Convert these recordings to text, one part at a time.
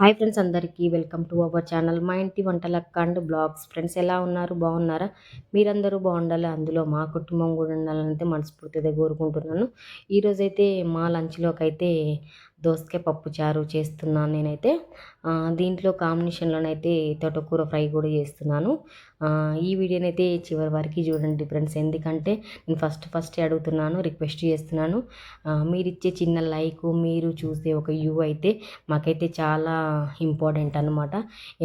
Hi friends అందరికీ welcome to our channel మా ఇంటి వంటలక్క అండ్ బ్లాగ్స్. ఫ్రెండ్స్ ఎలా ఉన్నారు? బాగున్నారా? మీరందరూ బాగుండాలి. అందులో మా కుటుంబం కూడా ఉండాలని అయితే మనస్ఫూర్తిగా కోరుకుంటున్నాను. ఈరోజైతే మా లంచ్లోకి అయితే దోసకాయ పప్పు చారు చేస్తున్నాను నేనైతే. దీంట్లో కాంబినేషన్లోనైతే తోటకూర ఫ్రై కూడా చేస్తున్నాను. ఈ వీడియోనైతే చివరి వరకు చూడండి ఫ్రెండ్స్. ఎందుకంటే నేను ఫస్ట్ ఫస్ట్ అడుగుతున్నాను రిక్వెస్ట్ చేస్తున్నాను. మీరు ఇచ్చే చిన్న లైక్ మీరు చూసే ఒక యూ అయితే మాకైతే చాలా ఇంపార్టెంట్ అనమాట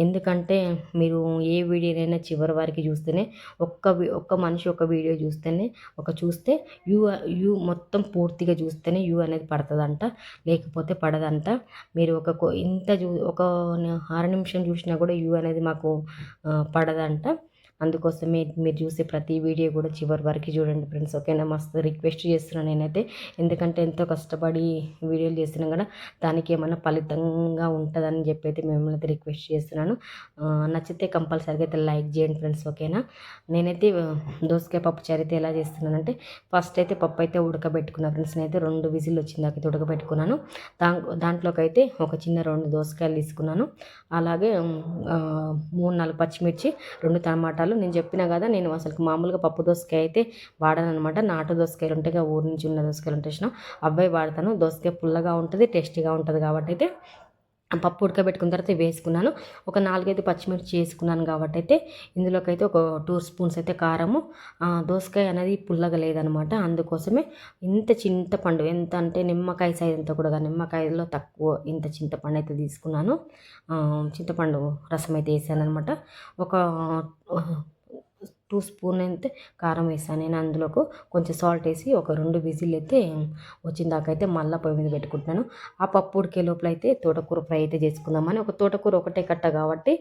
ఎందుకంటే మీరు ఏ వీడియోనైనా చివరి వరకు చూస్తేనే ఒక్క ఒక్క మనిషి ఒక వీడియో చూస్తేనే ఒక చూస్తే యూ యూ మొత్తం పూర్తిగా చూస్తేనే యూ అనేది పడుతుందంట. లేకపోతే పడదంట. మీరు ఒక ఇంత చూ ఒక అర నిమిషం చూసినా కూడా యూ అనేది మాకు పడదంట. అందుకోసమే మీరు చూసే ప్రతి వీడియో కూడా చివరి వరకు చూడండి ఫ్రెండ్స్. ఓకేనా మస్తు రిక్వెస్ట్ చేస్తున్నాను నేనైతే. ఎందుకంటే ఎంతో కష్టపడి వీడియోలు చేస్తున్నాం కదా దానికి ఏమైనా ఫలితంగా ఉంటుందని చెప్పి అయితే మిమ్మల్ని అయితే రిక్వెస్ట్ చేస్తున్నాను. నచ్చితే కంపల్సరీగా అయితే లైక్ చేయండి ఫ్రెండ్స్ ఓకేనా? నేనైతే దోసకాయ పప్పు చరిత్ర ఎలా చేస్తున్నానంటే ఫస్ట్ అయితే పప్పు అయితే ఉడకబెట్టుకున్నా ఫ్రెండ్స్. నేనైతే రెండు విజిల్ వచ్చింది దాకా ఉడకబెట్టుకున్నాను. దా దాంట్లోకైతే ఒక చిన్న రెండు దోసకాయలు తీసుకున్నాను. అలాగే మూడు నాలుగు పచ్చిమిర్చి రెండు టమాటాలు రకాలు నేను చెప్పినా కదా నేను అసలు మామూలుగా పప్పు దోసకాయ అయితే వాడను అనమాట నాటు దోసకాయలు ఉంటాయి ఊరి నుంచి ఉన్న దోసకాయలు ఉంటాయి అబ్బాయి వాడతాను. దోసకాయ పుల్లగా ఉంటుంది టేస్టీగా ఉంటుంది కాబట్టి అయితే పప్పు ఉడకబెట్టుకున్న తర్వాత వేసుకున్నాను. ఒక నాలుగైదు పచ్చిమిర్చి వేసుకున్నాను కాబట్టి అయితే ఇందులోకి అయితే ఒక టూ స్పూన్స్ అయితే కారము దోసకాయ అనేది పుల్లగా లేదనమాట. అందుకోసమే ఇంత చింతపండు ఎంత అంటే నిమ్మకాయ సైజ్ అంతా కూడా నిమ్మకాయలో తక్కువ ఇంత చింతపండు అయితే తీసుకున్నాను. చింతపండు రసం అయితే వేసాను అనమాట ఒక టూ స్పూన్ అయితే కారం వేసాను. నేను అందులోకి కొంచెం సాల్ట్ వేసి ఒక రెండు విజిల్ అయితే వచ్చిన దాకా అయితే మళ్ళీ పొయ్యి మీద పెట్టుకుంటున్నాను. ఆ పప్పు ఉడికే లోపల అయితే తోటకూర ఫ్రై అయితే చేసుకుందామని. ఒక తోటకూర ఒకటే కట్ట కాబట్టి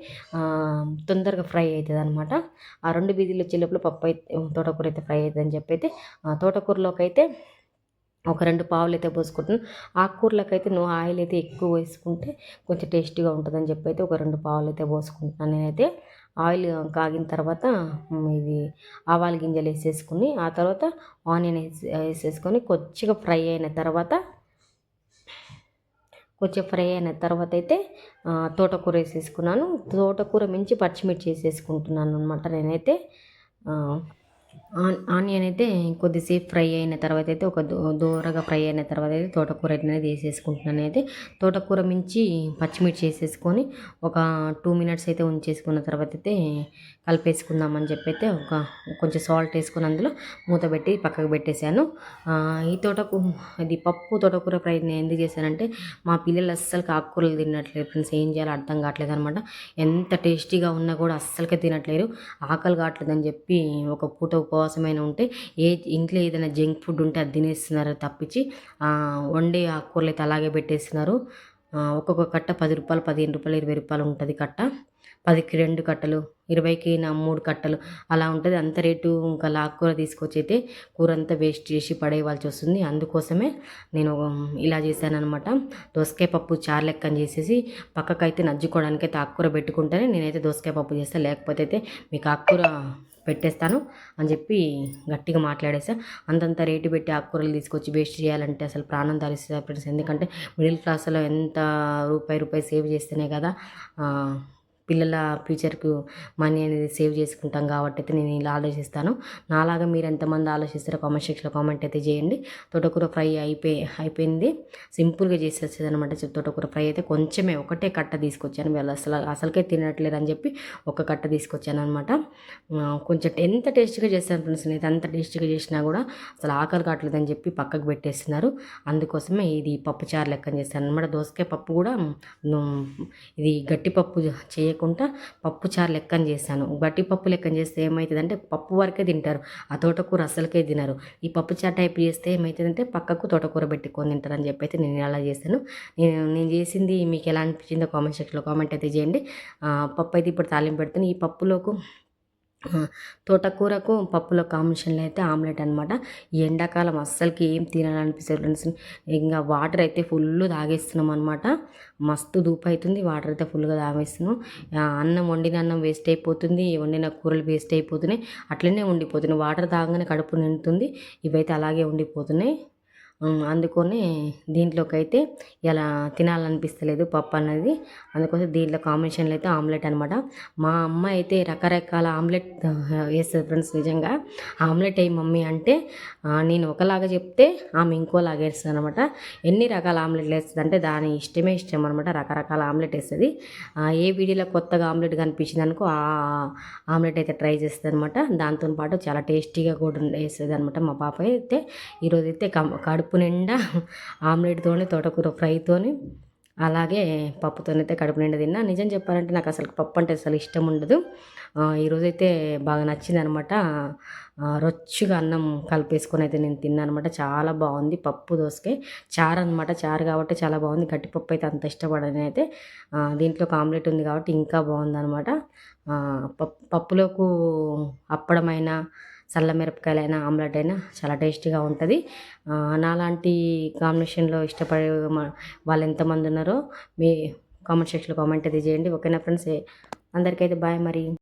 తొందరగా ఫ్రై అవుతుంది అనమాట ఆ రెండు విజిల్ వచ్చే లోపల పప్పు అయితే తోటకూర అయితే ఫ్రై అవుతుందని చెప్పి అయితే తోటకూరలోకి అయితే ఒక రెండు పావులు అయితే పోసుకుంటున్నాను. ఆకుకూరలకు అయితే నువ్వు ఆయిల్ అయితే ఎక్కువ వేసుకుంటే కొంచెం టేస్టీగా ఉంటుందని చెప్పి అయితే ఒక రెండు పావులు అయితే పోసుకుంటున్నాను నేనైతే. ఆయిల్ కాగిన తర్వాత ఇది ఆవాల గింజలు వేసేసుకుని ఆ తర్వాత ఆనియన్ వేసి వేసేసుకొని కొద్దిగా ఫ్రై అయిన తర్వాత కొంచెం ఫ్రై అయిన తర్వాత అయితే తోటకూర వేసేసుకున్నాను. తోటకూర మించి పచ్చిమిర్చి వేసేసుకుంటున్నాను అనమాట నేనైతే. ఆనియన్ అయితే కొద్దిసేపు ఫ్రై అయిన తర్వాత అయితే ఒక దూరగా ఫ్రై అయిన తర్వాత అయితే తోటకూర అనేది వేసేసుకుంటున్నాను. అయితే తోటకూర మించి పచ్చిమిర్చి వేసేసుకొని ఒక టూ మినిట్స్ అయితే ఉంచేసుకున్న తర్వాత అయితే కలిపేసుకుందామని చెప్పి అయితే ఒక కొంచెం సాల్ట్ వేసుకుని అందులో మూత పెట్టి పక్కకు పెట్టేశాను. ఈ తోటకు ఇది పప్పు తోటకూర ఫ్రై నేను ఎందుకు చేశానంటే మా పిల్లలు అస్సలు ఆకుకూరలు తినట్లేదు ఫ్రెండ్స్. ఏం చేయాలో అర్థం కావట్లేదు అనమాట ఎంత టేస్టీగా ఉన్నా కూడా అస్సలకి తినట్లేరు. ఆకలి కావట్లేదు అని చెప్పి ఒక పూట ఉపవాసమైన ఉంటే ఏ ఇంట్లో ఏదైనా జంక్ ఫుడ్ ఉంటే అది తినేస్తున్నారు తప్పించి వండే ఆకుకూరలు అయితే అలాగే పెట్టేస్తున్నారు. ఒక్కొక్క కట్ట పది రూపాయలు పదిహేను రూపాయలు ఇరవై రూపాయలు ఉంటుంది కట్ట. పదికి రెండు కట్టలు ఇరవైకి నా మూడు కట్టలు అలా ఉంటుంది. అంత రేటు ఇంకా లాక్కూర తీసుకొచ్చి అయితే కూర అంతా వేస్ట్ చేసి పడేయవలసి వస్తుంది. అందుకోసమే నేను ఇలా చేశానమాట దోసకాయ పప్పు చారు లెక్కని చేసేసి పక్కకైతే నజ్జుకోవడానికి అయితే ఆకుకూర పెట్టుకుంటేనే నేనైతే దోసకాయ పప్పు చేస్తాను లేకపోతే అయితే మీకు ఆకుకూర పెట్టేస్తాను అని చెప్పి గట్టిగా మాట్లాడేసా. అంతంత రేటు పెట్టి ఆకుకూరలు తీసుకొచ్చి వేస్ట్ చేయాలంటే అసలు ప్రాణం తరిస్తుంది ఫ్రెండ్స్ ఎందుకంటే మిడిల్ క్లాస్లో ఎంత రూపాయి రూపాయి సేవ్ చేస్తేనే కదా పిల్లల ఫ్యూచర్కు మనీ అనేది సేవ్ చేసుకుంటాం కాబట్టి అయితే నేను ఇలా ఆలోచిస్తాను. నాలాగా మీరు ఎంతమంది ఆలోచిస్తారో కామెంట్ సెక్షన్లో కామెంట్ అయితే చేయండి. తోటకూర ఫ్రై అయిపోయి అయిపోయింది. సింపుల్గా చేసేస్తుంది అనమాట తోటకూర ఫ్రై అయితే కొంచెమే ఒకటే కట్ట తీసుకొచ్చాను. వీళ్ళు అసలు అసలుకే తినట్లేదు అని చెప్పి ఒక కట్ట తీసుకొచ్చాను అనమాట కొంచెం ఎంత టేస్ట్గా చేస్తాను ఫ్రెండ్స్? నేను ఎంత టేస్ట్గా చేసినా కూడా అసలు ఆకలి కావట్లేదు అని చెప్పి పక్కకు పెట్టేస్తున్నారు. అందుకోసమే ఇది పప్పు చారు లెక్కన చేస్తాను అనమాట దోసకాయ పప్పు కూడా ఇది గట్టి పప్పు చేయకుండా పప్పు చారు లెక్కన చేశాను. బట్టి పప్పు లెక్కన చేస్తే ఏమవుతుందంటే పప్పు వరకే తింటారు. ఆ తోటకూర అసలుకే తినరు. ఈ పప్పు చారు టైప్ చేస్తే ఏమవుతుందంటే పక్కకు తోటకూర పెట్టుకొని తింటారని చెప్పి అయితే నేను అలా చేశాను. నేను నేను చేసింది మీకు ఎలా అనిపించిందో కామెంట్ సెక్షన్లో కామెంట్ అయితే చేయండి. పప్పు అయితే ఇప్పుడు తాలింపు పెడుతుంది ఈ పప్పులోకి తోటకూరకు పప్పులో కాంబినేషన్లో అయితే ఆమ్లెట్ అనమాట ఎండాకాలం అస్సలకి ఏం తినాలనిపిస్తుంది ఫ్రెండ్స్. ఇంకా వాటర్ అయితే ఫుల్ తాగేస్తున్నాం అనమాట మస్తు దూపు అవుతుంది వాటర్ అయితే ఫుల్గా తాగేస్తున్నాం. అన్నం వండిన అన్నం వేస్ట్ అయిపోతుంది వండిన కూరలు వేస్ట్ అయిపోతున్నాయి. అట్లనే ఉండిపోతున్నాయి. వాటర్ తాగగానే కడుపు నిండుతుంది. ఇవైతే అలాగే ఉండిపోతున్నాయి. అందుకని దీంట్లోకి అయితే ఇలా తినాలనిపిస్తలేదు పప్పు అనేది అందుకోసం దీంట్లో కాంబినేషన్లో అయితే ఆమ్లెట్ అనమాట మా అమ్మ అయితే రకరకాల ఆమ్లెట్ వేస్తుంది ఫ్రెండ్స్ నిజంగా ఆమ్లెట్ అయ్యి మమ్మీ అంటే నేను ఒకలాగా చెప్తే ఆమె ఇంకోలాగా వేస్తుంది అనమాట ఎన్ని రకాల ఆమ్లెట్లు వేస్తుంది అంటే దాని ఇష్టమే ఇష్టం అనమాట రకరకాల ఆమ్లెట్ వేస్తుంది. ఏ వీడియోలో కొత్తగా ఆమ్లెట్ కనిపించింది అనుకో ఆ ఆమ్లెట్ అయితే ట్రై చేస్తుంది అనమాట దాంతో పాటు చాలా టేస్టీగా కూడా వేస్తుంది అనమాట మా పాప అయితే. ఈరోజైతే కడుపు కడుపు నిండా ఆమ్లెట్తోని తోటకూర ఫ్రైతోని అలాగే పప్పుతోనైతే కడుపు నిండా తిన్నా. నిజం చెప్పాలంటే నాకు అసలు పప్పు అంటే అసలు ఇష్టం ఉండదు. ఈరోజైతే బాగా నచ్చింది అనమాట రొచ్చుగా అన్నం కలిపేసుకొని అయితే నేను తిన్నాను అనమాట చాలా బాగుంది పప్పు దోసకాయ. చారు అనమాట చారు కాబట్టి చాలా బాగుంది. గట్టిపప్పు అయితే అంత ఇష్టపడని అయితే. దీంట్లో ఒక ఆమ్లెట్ ఉంది కాబట్టి ఇంకా బాగుంది అనమాట పప్పు పప్పులోకు అప్పడమైనా చల్ల మిరపకాయలైనా ఆమ్లెట్ అయినా చాలా టేస్టీగా ఉంటుంది. నాలాంటి కాంబినేషన్లో ఇష్టపడే వాళ్ళు ఎంతమంది ఉన్నారో మీ కామెంట్ సెక్షన్లో కామెంట్ అయితే చేయండి. ఓకేనా ఫ్రెండ్స్? అందరికైతే బాయ్ మరి.